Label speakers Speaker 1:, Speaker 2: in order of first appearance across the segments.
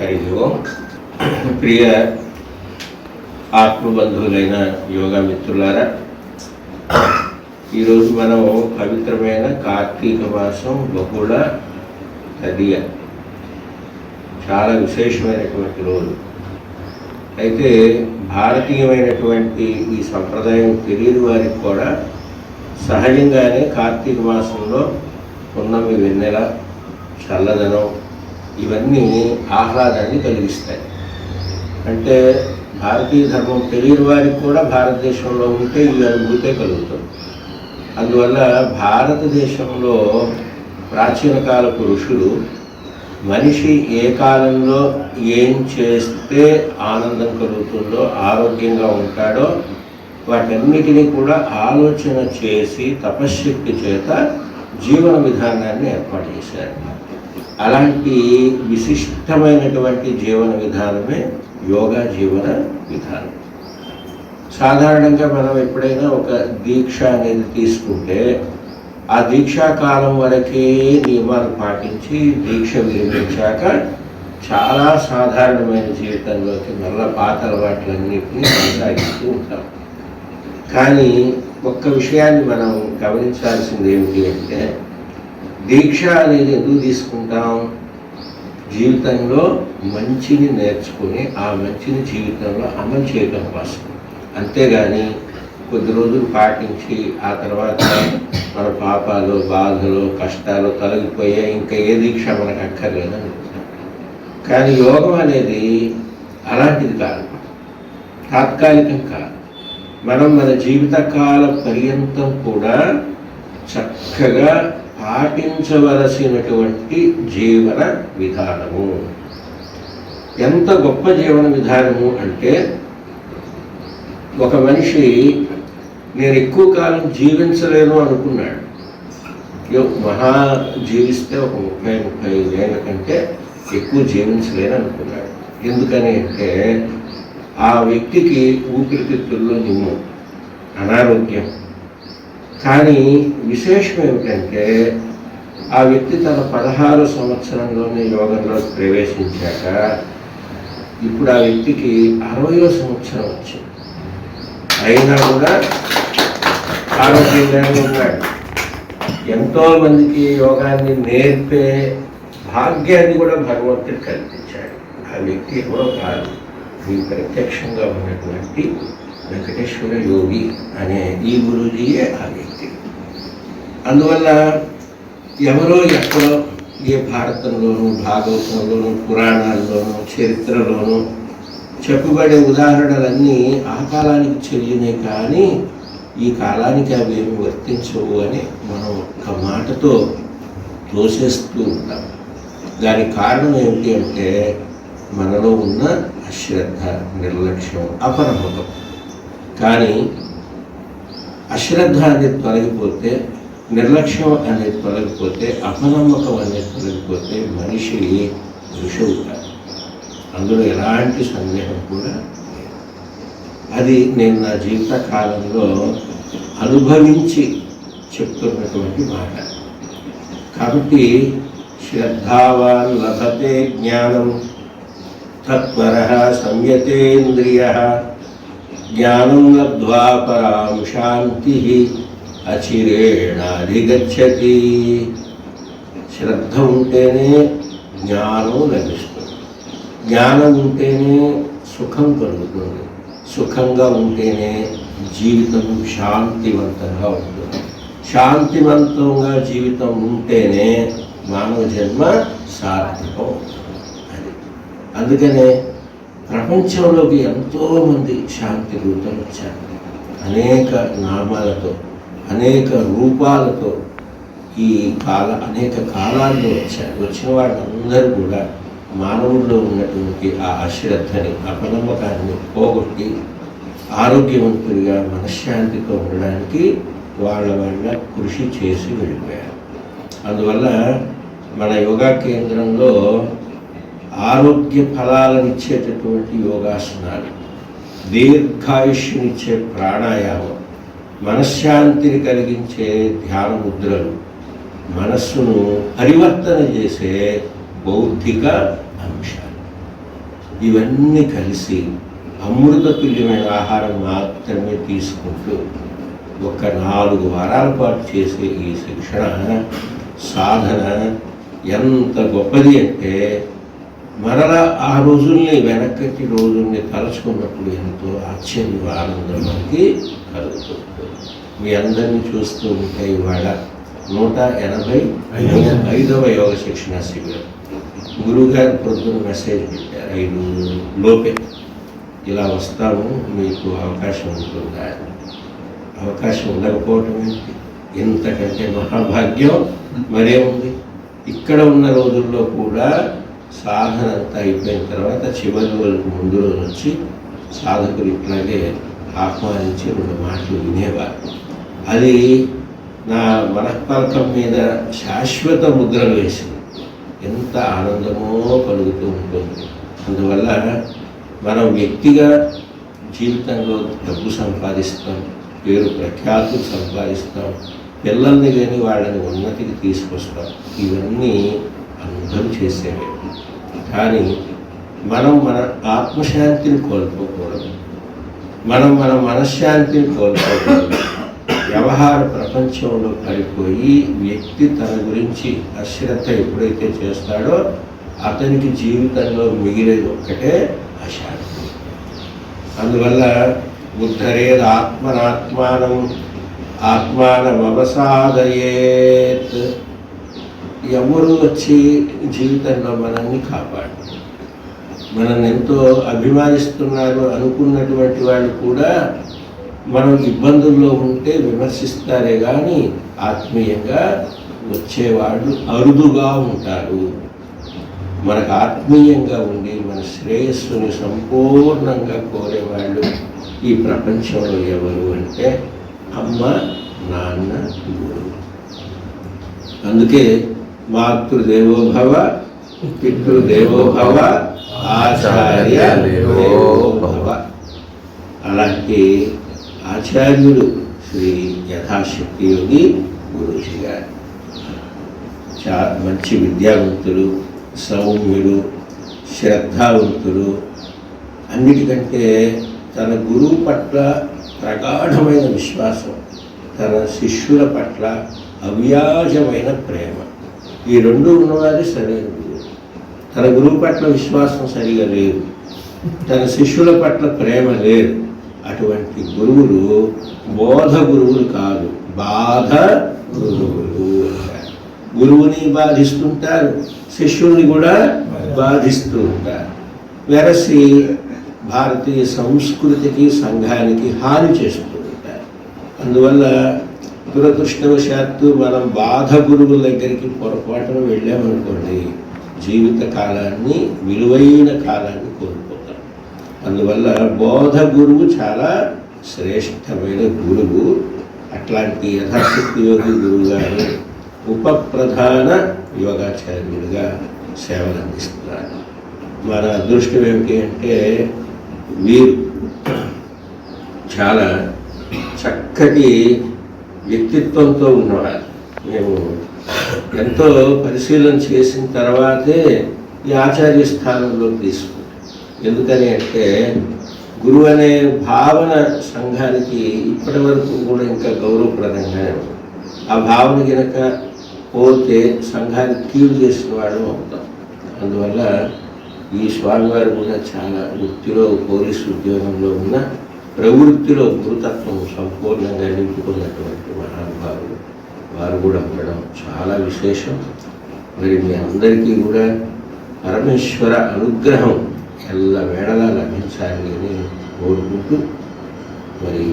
Speaker 1: హరి ఓం ప్రియ ఆత్మబంధువులైన యోగా మిత్రులారా ఈరోజు మనం పవిత్రమైన కార్తీక మాసం బహుళ తదియ. చాలా విశేషమైనటువంటి రోజు. అయితే భారతీయమైనటువంటి ఈ సంప్రదాయం తెలియని వారికి కూడా సహజంగానే కార్తీక మాసంలో పున్నమి వెన్నెల చల్లదనం ఇవన్నీ ఆహ్లాదాన్ని కలిగిస్తాయి. అంటే భారతీయ ధర్మం తెలియని వారికి కూడా భారతదేశంలో ఉంటే ఈ అనుభూతే కలుగుతుంది. అందువల్ల భారతదేశంలో ప్రాచీన కాలపు ఋషులు మనిషి ఏ కాలంలో ఏం చేస్తే ఆనందం కలుగుతుందో ఆరోగ్యంగా ఉంటాడో వాటన్నిటినీ కూడా ఆలోచన చేసి తపశ్శక్తి చేత జీవన విధానాన్ని ఏర్పాటు చేశారు. అలాంటి విశిష్టమైనటువంటి జీవన విధానమే యోగా జీవన విధానం. సాధారణంగా మనం ఎప్పుడైనా ఒక దీక్ష అనేది తీసుకుంటే ఆ దీక్షా కాలం వరకే నియమాలు పాటించి దీక్ష విరమించాక చాలా సాధారణమైన జీవితంలోకి మళ్ళా పాత అలవాట్లన్నింటినీ కొనసాగిస్తూ ఉంటాం. కానీ ఒక్క విషయాన్ని మనం గమనించాల్సింది ఏమిటి అంటే దీక్ష అనేది ఎందుకు తీసుకుంటాం? జీవితంలో మంచిని నేర్చుకుని ఆ మంచిని జీవితంలో అమలు చేయడం కోసం. అంతేగాని కొద్ది రోజులు పాటించి ఆ తర్వాత మన పాపాలు బాధలు కష్టాలు తొలగిపోయే ఇంకా ఏ దీక్ష మనకు అక్కర్లేదు అనుకుంటాం కానీ యోగం అనేది అలాంటిది కాదు. తాత్కాలికం కాదు. మనం మన జీవితకాల పర్యంతం కూడా చక్కగా పాటించవలసినటువంటి జీవన విధానము. ఎంత గొప్ప జీవన విధానము అంటే ఒక మనిషి నేను ఎక్కువ కాలం జీవించలేను అనుకున్నాడు. మహా జీవిస్తే ఒక ముప్పై ముప్పై ఐదు ఏళ్ళ కంటే ఎక్కువ జీవించలేను అనుకున్నాడు. ఎందుకని అంటే ఆ వ్యక్తికి ఊపిరితిత్తుల్లో నిమ్ము. అనారోగ్యం. కానీ విశేషం ఏమిటంటే ఆ వ్యక్తి తన పదహారు సంవత్సరంలోనే యోగంలో ప్రవేశించాక ఇప్పుడు ఆ వ్యక్తికి అరవయో సంవత్సరం వచ్చింది. అయినా కూడా ఆరోగ్యంగానే ఉన్నాడు. ఎంతో మందికి యోగాన్ని నేర్పే భాగ్యాన్ని కూడా భగవంతుడు కల్పించాడు. ఆ వ్యక్తి ఎవరో కాదు. మీ ప్రత్యక్షంగా ఉన్నటువంటి వెంకటేశ్వర యోగి అనే ఈ గురూజీయే ఆ వ్యక్తి. అందువల్ల ఎవరో ఎక్కడో ఏ భారతంలోనూ భాగవతంలోనూ పురాణాల్లోనూ చరిత్రలోనూ చెప్పబడే ఉదాహరణలన్నీ ఆ కాలానికి చెల్లినే కానీ ఈ కాలానికి అవి ఏమి వర్తించవు అని మనం ఒక మాటతో తోసేస్తూ ఉంటాం. దానికి కారణం ఏమిటి అంటే మనలో ఉన్న అశ్రద్ధ నిర్లక్ష్యం అపనమ్మకం కానీ అశ్రద్ధ అనేది తొలగిపోతే నిర్లక్ష్యం అనేది తొలగిపోతే అపనమ్మకం అనేది తొలగిపోతే మనిషి ఋషి అందులో ఎలాంటి సందేహం కూడా అది నేను నా జీవిత కాలంలో అనుభవించి చెప్తున్నటువంటి మాట. కాబట్టి శ్రద్ధావాన్ లభతే జ్ఞానం తత్పర సంయతేంద్రియ జ్ఞానం లబ్ధ్వా పరాం శాంతి. అచిరేణాధిగచ్చతి శ్రద్ధ ఉంటేనే జ్ఞానం లభిస్తుంది. జ్ఞానం ఉంటేనే సుఖం కలుగుతుంది. సుఖంగా ఉంటేనే జీవితం శాంతివంతంగా ఉంటుంది. శాంతివంతంగా జీవితం ఉంటేనే మానవ జన్మ సార్థకం అవుతుంది. అది. అందుకనే ప్రపంచంలోకి ఎంతోమంది శాంతి దూతలు వచ్చారు. అనేక నామాలతో అనేక రూపాలతో ఈ కాల అనేక కాలాల్లో వచ్చారు. వచ్చిన వాళ్ళందరూ కూడా మానవుల్లో ఉన్నటువంటి ఆ అశ్రద్ధని అపనమ్మకాన్ని పోగొట్టి ఆరోగ్యవంతుడిగా మనశ్శాంతితో ఉండడానికి వాళ్ళ వాళ్ళ కృషి చేసి వెళ్ళిపోయారు. అందువల్ల మన యోగా కేంద్రంలో ఆరోగ్య ఫలాలను ఇచ్చేటటువంటి యోగాసనాలు దీర్ఘాయుష్యునిచ్చే ప్రాణాయామం మనశ్శాంతిని కలిగించే ధ్యాన ముద్రలు మనస్సును పరివర్తన చేసే బౌద్ధిక అంశాలు. ఇవన్నీ కలిసి అమృత తుల్యమైన ఆహారం మాత్రమే తీసుకుంటూ ఒక నాలుగు వారాల పాటు చేసే ఈ శిక్షణ సాధన ఎంత గొప్పది అంటే మరలా ఆ రోజుల్ని వెనకటి రోజుల్ని తలుచుకున్నప్పుడు ఎంతో ఆశ్చర్యం ఆనందం మనకి కలుగుతుంది మీ అందరినీ చూస్తూ ఉంటే ఇవాళ నూట ఎనభై ఐదవ యోగ శిక్షణ శిబిరం. గురువుగారు పొద్దున్న మెసేజ్ పెట్టారు ఐదు లోపే. ఇలా వస్తాము మీకు అవకాశం ఉంటుందా? అవకాశం ఉండకపోవటం ఏంటి? ఇంతకంటే మహాభాగ్యం మరేముంది ఇక్కడ ఉన్న రోజుల్లో కూడా సాధన అంతా అయిపోయిన తర్వాత చివరి రోజుకు ముందు రోజు వచ్చి సాధకులు ఇట్లాగే ఆహ్వానించి రెండు మాటలు వినేవారు అది నా మనఃపర్కం మీద శాశ్వత ముద్రలు వేసింది. ఎంత ఆనందమో కలుగుతూ ఉంటుంది. అందువల్ల మనం వ్యక్తిగా జీవితంలో డబ్బు సంపాదిస్తాం పేరు ప్రఖ్యాతులు సంపాదిస్తాం పిల్లల్ని కానీ వాళ్ళని ఉన్నతికి తీసుకొస్తాం. ఇవన్నీ అందరూ చేసేవే. కానీ మనం మన ఆత్మశాంతిని కోల్పోకూడదు. మనం మన మనశ్శాంతిని కోల్పోతుంది వ్యవహార ప్రపంచంలో పడిపోయి వ్యక్తి తన గురించి అశ్రద్ధ ఎప్పుడైతే చేస్తాడో అతనికి జీవితంలో మిగిలేది ఒక్కటే అశాంతి. అందువల్ల ఉద్ధరేది ఆత్మనాత్మానం ఆత్మానమవసాదయేత్. ఎవరు వచ్చి జీవితంలో మనల్ని కాపాడు మనల్ని ఎంతో అభిమానిస్తున్నారు అనుకున్నటువంటి వాళ్ళు కూడా మనం ఇబ్బందుల్లో ఉంటే విమర్శిస్తారే కానీ ఆత్మీయంగా వచ్చేవాళ్ళు అరుదుగా ఉంటారు. మనకు ఆత్మీయంగా ఉండి మన శ్రేయస్సుని సంపూర్ణంగా కోరేవాళ్ళు ఈ ప్రపంచంలో ఎవరు అంటే అమ్మ నాన్న గురువు అందుకే మాతృదేవోభవ పితృదేవోభవ ఆచార్య దేవోభవ అలాంటి ఆచార్యుడు శ్రీ యథాశక్తి యోగి గురుజీ గారు. చా మంచి విద్యావంతుడు సౌమ్యుడు శ్రద్ధావంతుడు అన్నిటికంటే తన గురువు పట్ల ప్రగాఢమైన విశ్వాసం తన శిష్యుల పట్ల అవ్యాజమైన ప్రేమ. ఈ రెండు ఉన్నవారే సరైన గురువు తన గురువు పట్ల విశ్వాసం సరిగా లేదు. తన శిష్యుల పట్ల ప్రేమ లేదు. అటువంటి గురువులు బోధ గురువులు కాదు బాధ గురువులు. గురువుని బాధిస్తుంటారు శిష్యుల్ని కూడా బాధిస్తూ ఉంటారు వెరసి భారతీయ సంస్కృతికి సంఘానికి హాని చేస్తూ ఉంటారు అందువల్ల దురదృష్టవశాత్తు మనం బాధ గురువుల దగ్గరికి పొరపాటున వెళ్ళామనుకోండి జీవిత కాలాన్ని విలువైన కాలాన్ని కోల్పోతాం అందువల్ల బోధ గురువు చాలా శ్రేష్టమైన గురువు. అట్లాంటి యథాశక్తి యోగి గురువు ఉప ప్రధాన యోగాచార్యుడిగా సేవలు అందిస్తున్నారు మన అదృష్టం ఏమిటి అంటే వీరు చాలా చక్కటి వ్యక్తిత్వంతో ఉన్నవారు. మేము ఎంతో పరిశీలన చేసిన తర్వాతే ఈ ఆచార్య స్థానంలో తీసుకుంటాం ఎందుకని అంటే గురువు అనే భావన సంఘానికి ఇప్పటి వరకు కూడా ఇంకా గౌరవప్రదంగా ఆ భావన కనుక పోతే సంఘానికి కీడు చేసిన వాడు అవుతాం. అందువల్ల ఈ స్వామివారు కూడా చాలా వృత్తిలో పోలీసు ఉద్యోగంలో ఉన్న ప్రవృత్తిలో గురుతత్వం సంపూర్ణంగా నింపుకున్నటువంటి మహానుభావులు వారు కూడా ఉండడం చాలా విశేషం. మరి మీ అందరికీ కూడా పరమేశ్వర అనుగ్రహం ఎల్ల వేళలా లభించాలి అని కోరుకుంటూ మరి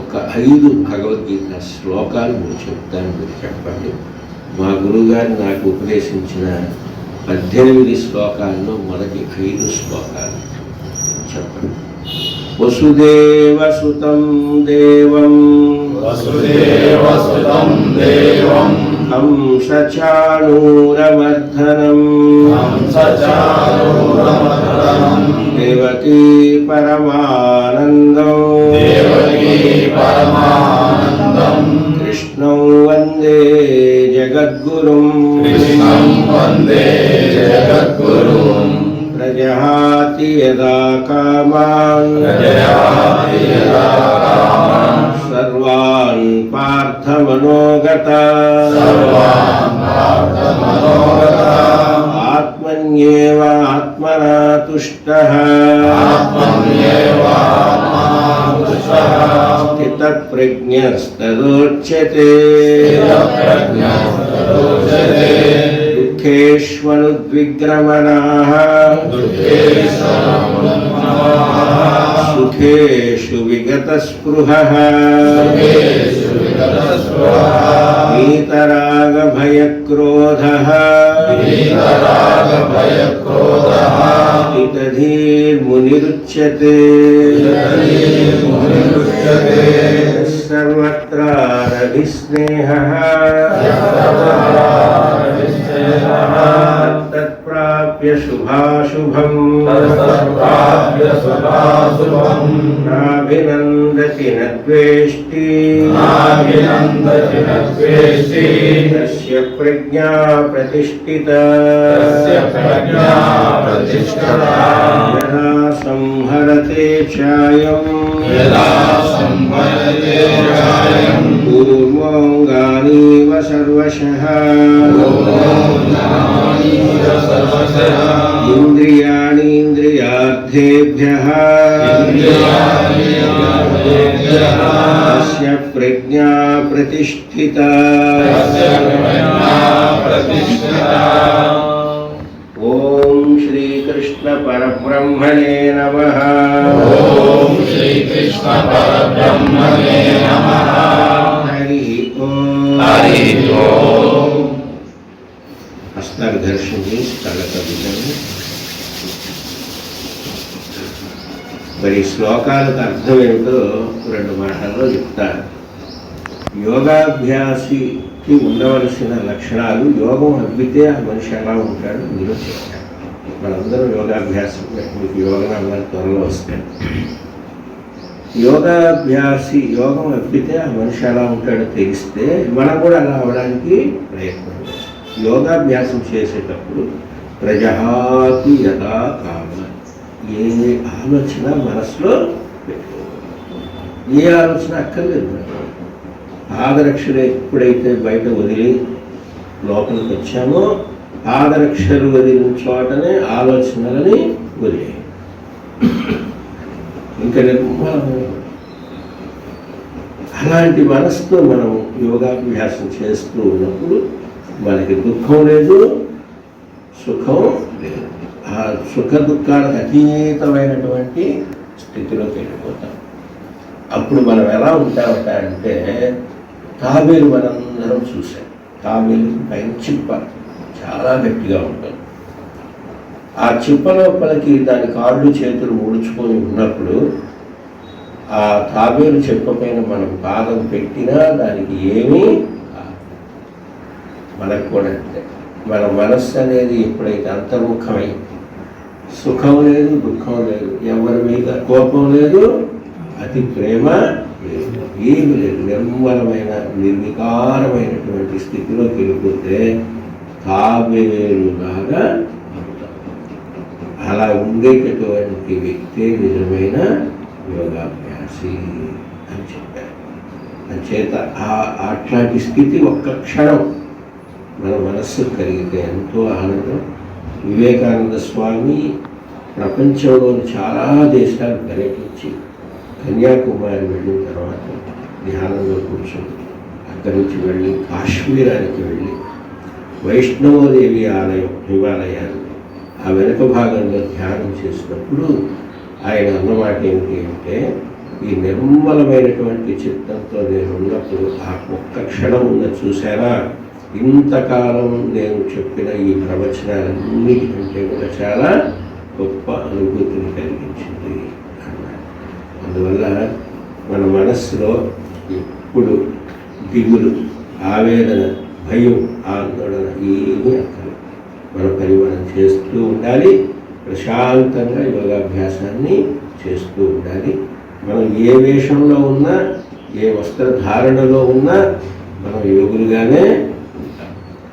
Speaker 1: ఒక ఐదు భగవద్గీత శ్లోకాలు మీరు చెప్తాను మీరు చెప్పండి. మా గురుగారు నాకు ఉపదేశించిన పద్దెనిమిది శ్లోకాల్లో మొదటి ఐదు శ్లోకాలు చెప్పండి. వసుదేవసుతం దేవం.
Speaker 2: వసుదేవ संस्कृतं
Speaker 1: देवं
Speaker 2: हंस
Speaker 1: चाणूरमर्धनम् देवकी
Speaker 2: परमानन्दौ देवकी
Speaker 1: परमानन्दम् कृष्णौ वन्दे
Speaker 2: जगद्गुरुं कृष्णं वन्दे
Speaker 1: जगद्गुरुम् प्रजहाति यदा कामान्
Speaker 2: प्रजहाति यदा कामान्
Speaker 1: सर्वान् पार्थमनोगता। आत्मन्येव आत्मना तुष्टः स्थितप्रज्ञस्तदोच्यते। दुःखेष्वनुद्विग्रमणाः
Speaker 2: दुःखेष्वनुन्मनाः
Speaker 1: सुखेषु विगतस्पृहः
Speaker 2: सुखेषु विगतस्पृहः
Speaker 1: वीतरागभयक्रोधः
Speaker 2: वीतरागभयक्रोधः
Speaker 1: हितधीर्मुनिरुच्यते
Speaker 2: मुनिरुच्यते
Speaker 1: सर्वत्रारभिस्नेहः तत्प्राप्य शुभाशुभम्।
Speaker 2: तत्प्राप्य सुभाशुभम्
Speaker 1: नाभिनन्दति न द्वेष्टि
Speaker 2: नाभिनन्दति न द्वेष्टि
Speaker 1: तस्य प्रज्ञा प्रतिष्ठिता।
Speaker 2: तस्य प्रज्ञा प्रतिष्ठता।
Speaker 1: यदा संहरते चायम्।
Speaker 2: यदा संवदते चायम्।
Speaker 1: पूर्वोऽङ्गानीव सर्वशः। इन्द्रियाणीन्द्रियार्थेभ्यः। तस्य प्रज्ञा प्रतिष्ठिता ॐ श्रीकृष्णपरब्रह्मणे नमः
Speaker 2: ॐ श्रीकृष्णपरब्रह्मणे नमः
Speaker 1: हरिः ओम्
Speaker 2: हरिः ओम्
Speaker 1: हस्ताघर्षणे स्थलकविदम् మరి శ్లోకాలకు అర్థం ఏమిటో రెండు మాటల్లో చెప్తారు యోగాభ్యాసికి ఉండవలసిన లక్షణాలు యోగం అవ్వితే ఆ మనిషి ఎలా ఉంటాడు మీరు చెప్తారు మనందరం యోగాభ్యాసం మీకు యోగం త్వరలో వస్తాయి. యోగాభ్యాసి యోగం అప్పితే ఆ మనిషి ఎలా ఉంటాడో తెలిస్తే మనం కూడా అలా అవడానికి ప్రయత్నం చేస్తాం. యోగాభ్యాసం చేసేటప్పుడు ప్రజహాతి యథా కామ ఏ ఆలోచన మనసులో పెట్టుకోవాలి ఏ ఆలోచన అక్కర్లేదు. పాదరక్షలు ఎప్పుడైతే బయట వదిలి లోపలికి వచ్చామో పాదరక్షలు వదిలిన చోటనే ఆలోచనలని వదిలే ఇంకా నిర్మలమైన అలాంటి మనసుతో మనం యోగాభ్యాసం చేస్తూ ఉన్నప్పుడు మనకి దుఃఖం లేదు సుఖం లేదు. ఆ సుఖ దుఃఖాలకు అతీతమైనటువంటి స్థితిలోకి వెళ్ళిపోతాం అప్పుడు మనం ఎలా ఉంటామట అంటే తాబేలు మనందరం చూసాం తాబేలు పైన చిప్ప చాలా గట్టిగా ఉంటుంది. ఆ చిప్ప లోపలికి దాని కాళ్ళు చేతులు ముడుచుకొని ఉన్నప్పుడు ఆ తాబేలు చెప్పపైన మనం పాదం పెట్టినా దానికి ఏమీ మనకు కూడా అంతే. మన మనస్సు అనేది ఎప్పుడైతే అంతర్ముఖమై సుఖం లేదు దుఃఖం లేదు. ఎవరి మీద కోపం లేదు అతి ప్రేమ లేదు. ఏమి లేదు. నిర్మలమైన నిర్వికారమైనటువంటి స్థితిలోకి వెళ్ళిపోతే తాబేలులాగా అలా ఉండేటటువంటి వ్యక్తే నిజమైన యోగాభ్యాసి అని చెప్పారు. అంచేత ఆ అట్లాంటి స్థితి ఒక్క క్షణం మన మనస్సు కలిగితే ఎంతో ఆనందం వివేకానంద స్వామి ప్రపంచంలోని చాలా దేశాలు పర్యటించి కన్యాకుమారి వెళ్ళిన తర్వాత ధ్యానంలో కూర్చొని అక్కడి నుంచి వెళ్ళి కాశ్మీరానికి వెళ్ళి వైష్ణవదేవి ఆలయం హిమాలయాన్ని ఆ వెనుక భాగంలో ధ్యానం చేసినప్పుడు ఆయన అన్నమాట ఏమిటి అంటే ఈ నిర్మలమైనటువంటి చిత్తంతో నేను ఉన్నప్పుడు ఆ ఒక్క క్షణం ఉన్న చూసారా ఇంతకాలం నేను చెప్పిన ఈ ప్రవచనాలన్నిటికంటే కూడా చాలా గొప్ప అనుభూతిని కలిగించింది అన్నారు అందువల్ల మన మనస్సులో ఎప్పుడు దిగులు ఆవేదన భయం ఆందోళన ఏమీ అక్కర్లేదు. మన పని మనం చేస్తూ ఉండాలి ప్రశాంతంగా యోగాభ్యాసాన్ని చేస్తూ ఉండాలి. మనం ఏ వేషంలో ఉన్నా ఏ వస్త్రధారణలో ఉన్నా మనం యోగులుగానే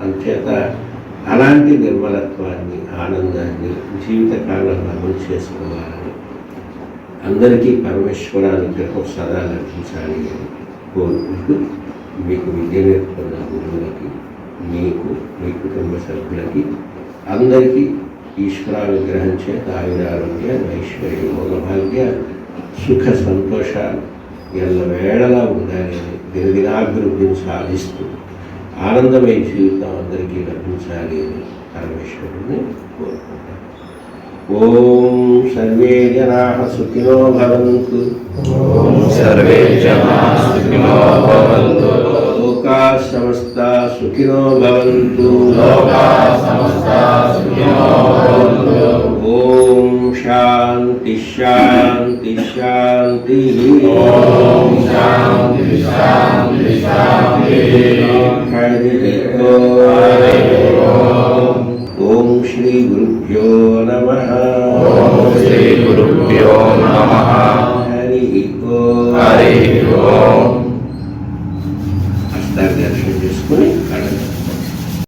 Speaker 1: అంచేత అలాంటి నిర్మలత్వాన్ని ఆనందాన్ని జీవితకాలంలో అమలు చేసుకోవాలని అందరికీ పరమేశ్వరానుగ్రహం సదా లభించాలి అని కోరుకుంటూ మీకు విద్య నేర్పుకున్న గురువులకి మీకు మీ కుటుంబ సభ్యులకి అందరికీ ఈశ్వరానుగ్రహం చేత ఆయురారోగ్య ఐశ్వర్య భోగభాగ్య సుఖ సంతోషాలు ఎల్ల వేళలా ఉండాలి దినదినాభివృద్ధిని సాధిస్తూ ఆనందమయ జీవితం అందరికీ లభించాలి అని పరమేశ్వరుని కోరుకుంటాను ఓం సర్వే జనా సుఖినో భవంతు.
Speaker 2: ఓం సర్వే జనాః సుఖినో భవంతు.
Speaker 1: లోకా సమస్త సుఖినో భవంతు.
Speaker 2: లోకాः సమస్తాः సుఖినో భవంతు.
Speaker 1: ఓం శాంతి శాంతి శాంతి.
Speaker 2: ఓం శాంతి. ఓం
Speaker 1: ఓం శ్రీ గురుభ్యో నమ
Speaker 2: శ్రీ గురుభ్యో నమః
Speaker 1: హరి
Speaker 2: హరి
Speaker 1: దర్శనం చేసుకుని